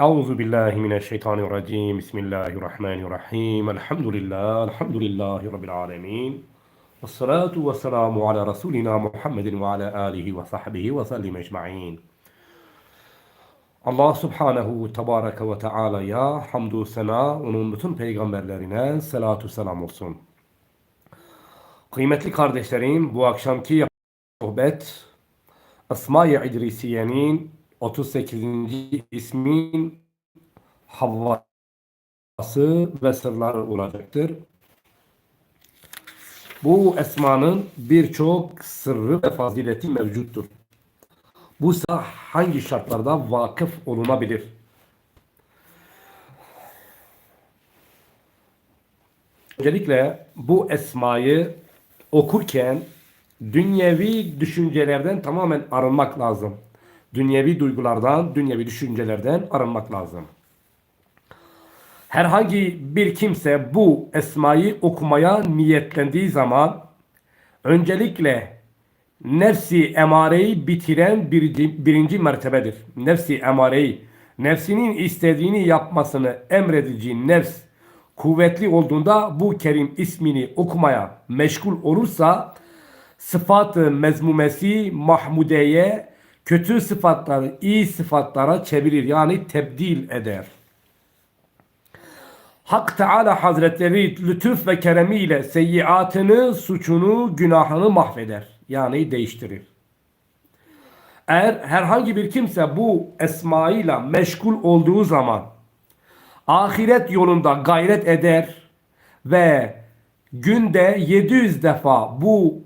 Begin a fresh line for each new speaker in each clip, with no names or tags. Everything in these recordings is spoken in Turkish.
Euzu billahi mineşşeytanirracim. Bismillahirrahmanirrahim. Elhamdülillah, elhamdülillahi rabbil alamin. Ves salatu vesselamu ala rasulina Muhammedin ve ala alihi ve sahbihi ve sellim ecmaîn. Allah subhanehu tebareke ve teala'ya hamdü sena onun bütün peygamberlerine selatu selam olsun. Kıymetli kardeşlerim bu akşamki sohbet Esma-i İdrisiye'nin 38. ismin Havvası ve sırları olacaktır. Bu esmanın birçok sırrı ve fazileti mevcuttur. Bu ise hangi şartlarda vakıf olunabilir? Öncelikle bu esmayı okurken dünyevi düşüncelerden tamamen arınmak lazım. Dünyevi duygulardan, dünyevi düşüncelerden arınmak lazım. Herhangi bir kimse bu esmayı okumaya niyetlendiği zaman öncelikle nefsi emareyi bitiren birinci, birinci mertebedir. Nefsi emareyi, nefsinin istediğini yapmasını emredici nefs kuvvetli olduğunda bu Kerim ismini okumaya meşgul olursa sıfatı mezmumesi Mahmude'ye kötü sıfatları iyi sıfatlara çevirir. Yani tebdil eder. Hak Teala Hazretleri lütuf ve keremiyle seyyiatını, suçunu, günahını mahveder. Yani değiştirir. Eğer herhangi bir kimse bu esmayla meşgul olduğu zaman ahiret yolunda gayret eder ve günde 700 defa bu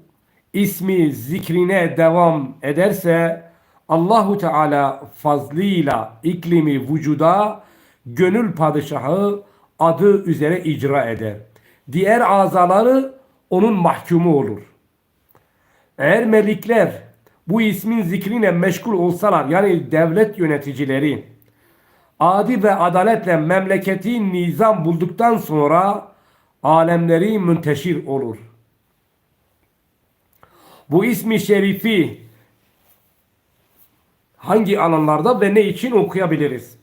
ismi zikrine devam ederse Allahu Teala fazlıyla iklimi vücuda gönül padişahı adı üzere icra eder. Diğer azaları onun mahkumu olur. Eğer melikler bu ismin zikrine meşgul olsalar yani devlet yöneticileri adi ve adaletle memleketi nizam bulduktan sonra alemleri münteşir olur. Bu ismi şerifi hangi alanlarda ve ne için okuyabiliriz?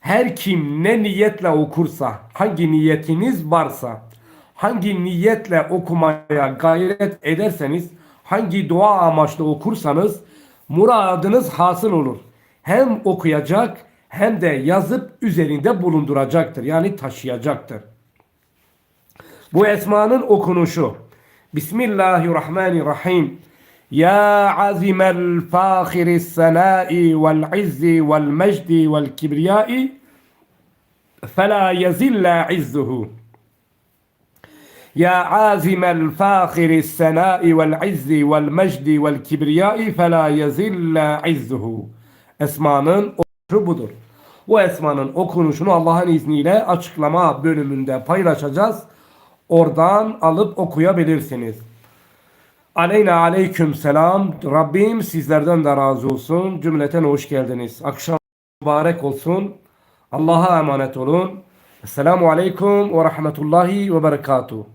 Her kim ne niyetle okursa, hangi niyetiniz varsa, hangi niyetle okumaya gayret ederseniz, hangi dua amaçlı okursanız muradınız hasıl olur. Hem okuyacak hem de yazıp üzerinde bulunduracaktır. Yani taşıyacaktır. Bu esmanın okunuşu. Bismillahirrahmanirrahim. يا عزم الفاخر السناء والعز والمجد والكبرياء فلا يزل عزه يا عازم الفاخر السناء والعز والمجد والكبرياء فلا يزل عزه Esmanın okunuşu budur. Bu esmanın okunuşunu Allah'ın izniyle açıklama bölümünde paylaşacağız. Oradan alıp okuyabilirsiniz. Aleyna aleyküm selam. Rabbim sizlerden de razı olsun. Cümleten hoş geldiniz. Akşam mübarek olsun. Allah'a emanet olun. Esselamu aleyküm ve rahmetullahi ve berekatuhu.